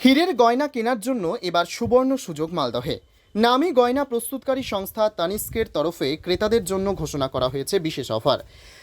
হীরের গয়না কেনার জন্য এবার সুবর্ণ সুযোগ মালদহে। নামী গয়না প্রস্তুতকারী সংস্থা তানিস্কের তরফে ক্রেতাদের জন্য ঘোষণা করা হয়েছে বিশেষ অফার।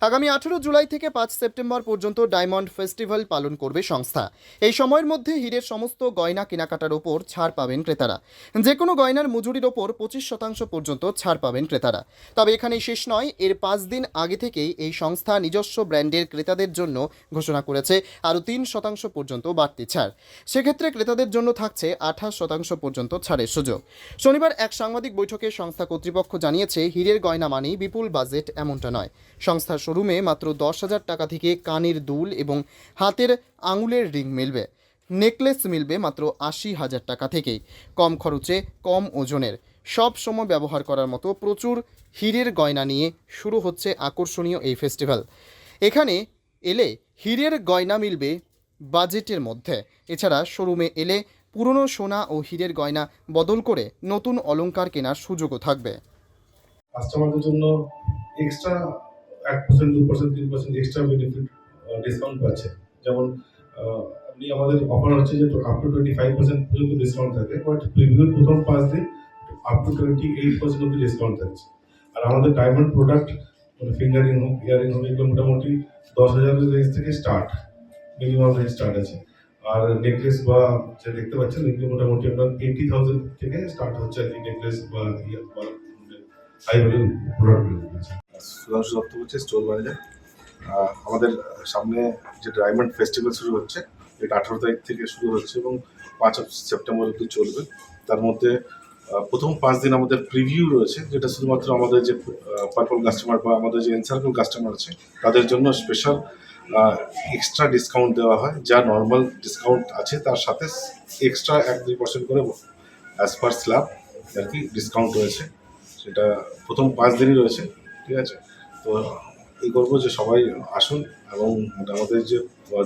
আগামী আঠেরো জুলাই থেকে পাঁচ সেপ্টেম্বর পর্যন্ত ডায়মন্ড ফেস্টিভ্যাল পালন করবে সংস্থা। এই সময়ের মধ্যে হীরের সমস্ত গয়না কেনাকাটার ওপর ছাড় পাবেন ক্রেতারা। যে কোনো গয়নার মজুরির ওপর পঁচিশ শতাংশ পর্যন্ত ছাড় পাবেন ক্রেতারা। তবে এখানেই শেষ নয়, এর পাঁচ দিন আগে থেকেই এই সংস্থা নিজস্ব ব্র্যান্ডের ক্রেতাদের জন্য ঘোষণা করেছে, আরও তিন শতাংশ পর্যন্ত বাড়তি ছাড়। সেক্ষেত্রে ক্রেতাদের জন্য থাকছে আঠাশ শতাংশ পর্যন্ত ছাড়ের সুযোগ। শনিবার এক সাংবাদিক বৈঠকে সংস্থা কর্তৃপক্ষ জানিয়েছে, হীরের গয়না মানেই বিপুল বাজেট এমনটা নয়। সংস্থার শোরুমে মাত্র দশ হাজার টাকা থেকে কানের দুল এবং হাতের আঙুলের রিং মিলবে। নেকলেস মিলবে মাত্র আশি হাজার টাকা থেকেই। কম খরচে কম ওজনের। সব সময় ব্যবহার করার মতো প্রচুর হীরের গয়না নিয়ে শুরু হচ্ছে আকর্ষণীয় এই ফেস্টিভ্যাল। এখানে এলে হীরের গয়না মিলবে বাজেটের মধ্যে। এছাড়া শোরুমে এলে পুরনো সোনা ও হীরের গয়না বদল করে নতুন অলংকার কেনার সুযোগও থাকবে। কাস্টমারদের জন্য এক্সট্রা এক পার্সেন্ট দু পার্সেন্ট তিন পার্সেন্ট এক্সট্রা বেনিফিট ডিসকাউন্ট পাচ্ছে। যেমন আপনি আমাদের অফার হচ্ছে যে up to twenty five percent পর্যন্ত ডিসকাউন্ট থাকে বাট প্রিভিউর প্রথম পাঁচ দিন up to twenty eight percent অব্দি ডিসকাউন্ট থাকছে। আর আমাদের ডায়মন্ড প্রোডাক্ট মানে ফিঙ্গারিং হোক ইয়ারিং হোক এগুলো মোটামুটি দশ হাজারের রেঞ্জ থেকে স্টার্ট মিনিমাম রেঞ্জ স্টার্ট আছে। আর নেকলেস বা যে দেখতে পাচ্ছেন, এগুলো মোটামুটি আপনার এইটি থাউজেন্ড থেকে স্টার্ট হচ্ছে আর কি নেকলেস বা হাই ভ্যালু প্রোডাক্টগুলো সুধাংশু দত্ত হচ্ছে স্টোর ম্যানেজার আমাদের সামনে যে ডায়মন্ড ফেস্টিভ্যাল শুরু হচ্ছে, এটা আঠারো তারিখ থেকে শুরু হচ্ছে এবং পাঁচ সেপ্টেম্বর অব্দি চলবে। তার মধ্যে প্রথম পাঁচ দিন আমাদের প্রিভিউ রয়েছে, যেটা শুধুমাত্র আমাদের যে পার্পল কাস্টমার বা আমাদের যে এনসার্কেল কাস্টমার আছে, তাদের জন্য স্পেশাল এক্সট্রা ডিসকাউন্ট দেওয়া হয়, যা নর্মাল ডিসকাউন্ট আছে, তার সাথে এক্সট্রা এক দুই পার্সেন্ট করে অ্যাজ পার স্ল্যাব আর কি ডিসকাউন্ট রয়েছে। সেটা প্রথম পাঁচ দিনই রয়েছে, ঠিক আছে? তো এই করব যে সবাই আসুন এবং আমাদের যে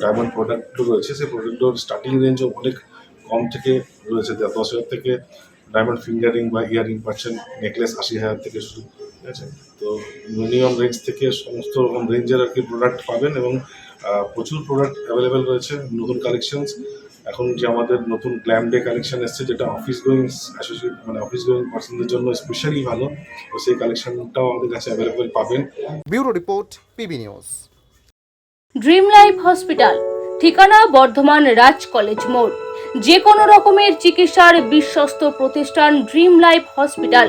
ডায়মন্ড প্রোডাক্টগুলো রয়েছে, সেই প্রোডাক্টগুলোর স্টার্টিং রেঞ্জও অনেক কম থেকে রয়েছে। দশ হাজার থেকে ডায়মন্ড ফিঙ্গারিং বা ইয়ারিং পাচ্ছেন নেকলেস আশি হাজার থেকে শুরু ঠিক আছে? তো মিনিমাম রেঞ্জ থেকে সমস্ত রকম রেঞ্জের আর কি প্রোডাক্ট পাবেন এবং প্রচুর প্রোডাক্ট অ্যাভেলেবেল রয়েছে নতুন কালেকশনস এখন যে আমাদের নতুন গ্ল্যাম ডে কালেকশন এসছে যেটা অফিস গোয়িং অ্যাসোসিয়েট মানে অফিস গোয়িং পার্সনদের জন্য স্পেশালি ভালো তো সেই কালেকশনটাও আমাদের কাছে অ্যাভেলেবেল পাবেন। Bureau report PB news. Dream life hospital ঠিকানা বর্ধমান রাজ কলেজ মোড়। যে কোনো রকমের চিকিৎসার বিশ্বস্ত প্রতিষ্ঠান ড্রিম লাইফ হসপিটাল।